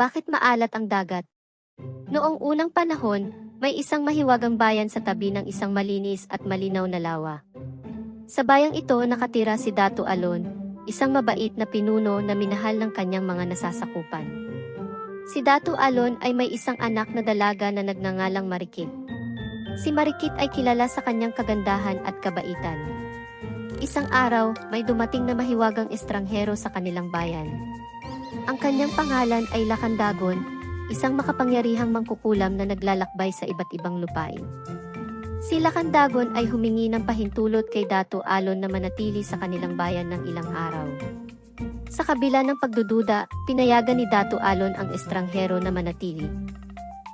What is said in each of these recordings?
Bakit maalat ang dagat? Noong unang panahon, may isang mahiwagang bayan sa tabi ng isang malinis at malinaw na lawa. Sa bayang ito nakatira si Dato Alon, isang mabait na pinuno na minahal ng kanyang mga nasasakupan. Si Dato Alon ay may isang anak na dalaga na nagngangalang Marikit. Si Marikit ay kilala sa kanyang kagandahan at kabaitan. Isang araw, may dumating na mahiwagang estranghero sa kanilang bayan. Ang kanyang pangalan ay Lakandagon, isang makapangyarihang mangkukulam na naglalakbay sa iba't ibang lupain. Si Lakandagon ay humingi ng pahintulot kay Dato Alon na manatili sa kanilang bayan ng ilang araw. Sa kabila ng pagdududa, pinayagan ni Dato Alon ang estranghero na manatili.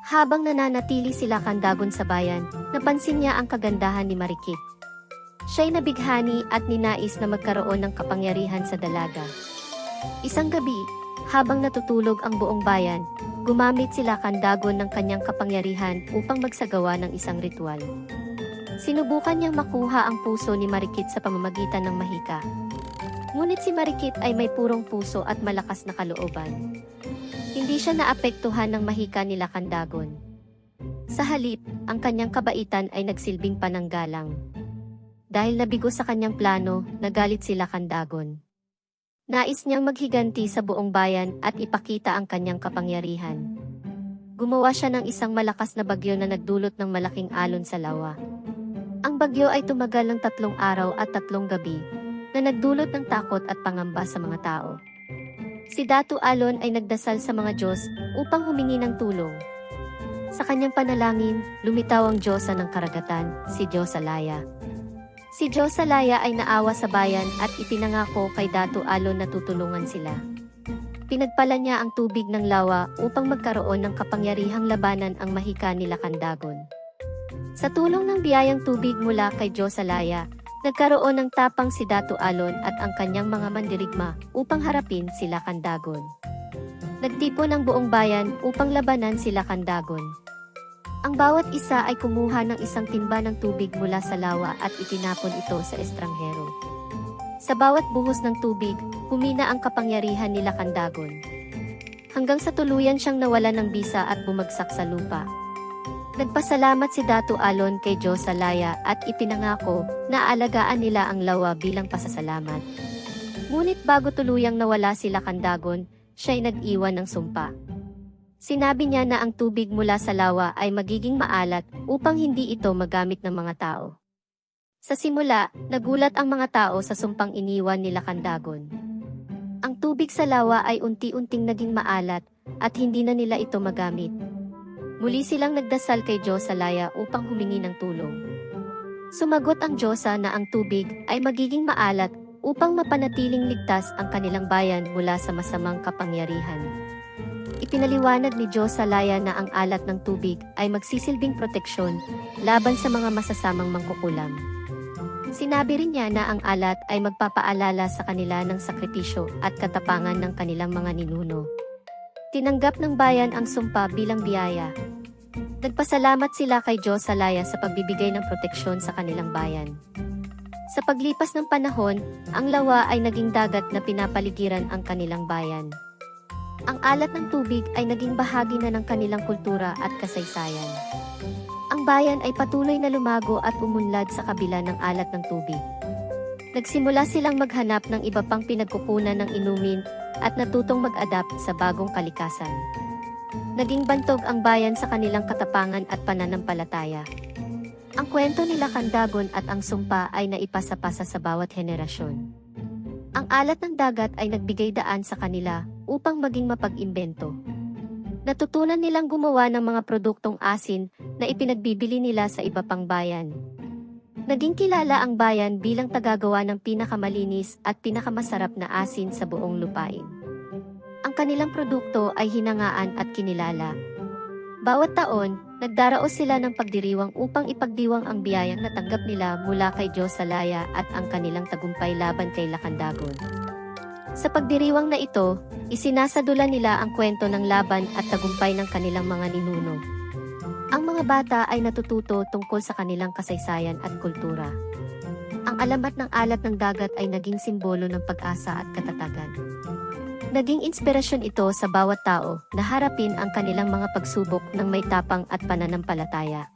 Habang nananatili si Lakandagon sa bayan, napansin niya ang kagandahan ni Marikit. Siya'y nabighani at ninais na magkaroon ng kapangyarihan sa dalaga. Isang gabi, habang natutulog ang buong bayan, gumamit sila kandagon ng kanyang kapangyarihan upang magsagawa ng isang ritual. Sinubukan niyang makuha ang puso ni Marikit sa pamamagitan ng mahika. Ngunit si Marikit ay may purong puso at malakas na kalooban. Hindi siya naapektuhan ng mahika nila kandagon. Sa halip, ang kanyang kabaitan ay nagsilbing pananggalang. Dahil nabigo sa kanyang plano, nagalit sila kandagon. Nais niyang maghiganti sa buong bayan at ipakita ang kanyang kapangyarihan. Gumawa siya ng isang malakas na bagyo na nagdulot ng malaking alon sa lawa. Ang bagyo ay tumagal ng tatlong araw at tatlong gabi, na nagdulot ng takot at pangamba sa mga tao. Si Datu Alon ay nagdasal sa mga Diyos upang humingi ng tulong. Sa kanyang panalangin, lumitaw ang Diyosa ng karagatan, si Diyos Alaya. Si Diyos Salaya ay naawa sa bayan at ipinangako kay Dato Alon na tutulungan sila. Pinagpala niya ang tubig ng lawa upang magkaroon ng kapangyarihang labanan ang mahika nila Kandagon. Sa tulong ng biyayang tubig mula kay Diyos Salaya, nagkaroon ng tapang si Dato Alon at ang kanyang mga mandirigma upang harapin sila Kandagon. Nagtipo ng buong bayan upang labanan sila Kandagon. Ang bawat isa ay kumuha ng isang timba ng tubig mula sa lawa at itinapon ito sa estranghero. Sa bawat buhos ng tubig, humina ang kapangyarihan nila Kandagon. Hanggang sa tuluyan siyang nawala ng bisa at bumagsak sa lupa. Nagpasalamat si Dato Alon kay Diyos Salaya at ipinangako na alagaan nila ang lawa bilang pasasalamat. Ngunit bago tuluyang nawala sila Kandagon, siya'y nag-iwan ng sumpa. Sinabi niya na ang tubig mula sa lawa ay magiging maalat upang hindi ito magamit ng mga tao. Sa simula, nagulat ang mga tao sa sumpang iniwan nila Kandagon. Ang tubig sa lawa ay unti-unting naging maalat at hindi na nila ito magamit. Muli silang nagdasal kay Diyos Salaya upang humingi ng tulong. Sumagot ang Diyosa na ang tubig ay magiging maalat upang mapanatiling ligtas ang kanilang bayan mula sa masamang kapangyarihan. Ipinaliwanag ni Diyos Salaya na ang alat ng tubig ay magsisilbing proteksyon laban sa mga masasamang mangkukulam. Sinabi rin niya na ang alat ay magpapaalala sa kanila ng sakripisyo at katapangan ng kanilang mga ninuno. Tinanggap ng bayan ang sumpa bilang biyaya. Nagpasalamat sila kay Diyos Salaya sa pagbibigay ng proteksyon sa kanilang bayan. Sa paglipas ng panahon, ang lawa ay naging dagat na pinapaligiran ang kanilang bayan. Ang alat ng tubig ay naging bahagi na ng kanilang kultura at kasaysayan. Ang bayan ay patuloy na lumago at umunlad sa kabila ng alat ng tubig. Nagsimula silang maghanap ng iba pang pinagkukunan ng inumin at natutong mag-adapt sa bagong kalikasan. Naging bantog ang bayan sa kanilang katapangan at pananampalataya. Ang kwento nila Kandagon at ang sumpa ay naipasa-pasa sa bawat henerasyon. Ang alat ng dagat ay nagbigay daan sa kanila upang maging mapag-imbento. Natutunan nilang gumawa ng mga produktong asin na ipinagbibili nila sa iba pang bayan. Naging kilala ang bayan bilang tagagawa ng pinakamalinis at pinakamasarap na asin sa buong lupain. Ang kanilang produkto ay hinangaan at kinilala. Bawat taon, nagdaraos sila ng pagdiriwang upang ipagdiwang ang biyayang natanggap nila mula kay Diyos Salaya at ang kanilang tagumpay laban kay Lakandagon. Sa pagdiriwang na ito, isinasadula nila ang kwento ng laban at tagumpay ng kanilang mga ninuno. Ang mga bata ay natututo tungkol sa kanilang kasaysayan at kultura. Ang alamat ng alat ng dagat ay naging simbolo ng pag-asa at katatagan. Naging inspirasyon ito sa bawat tao na harapin ang kanilang mga pagsubok ng may tapang at pananampalataya.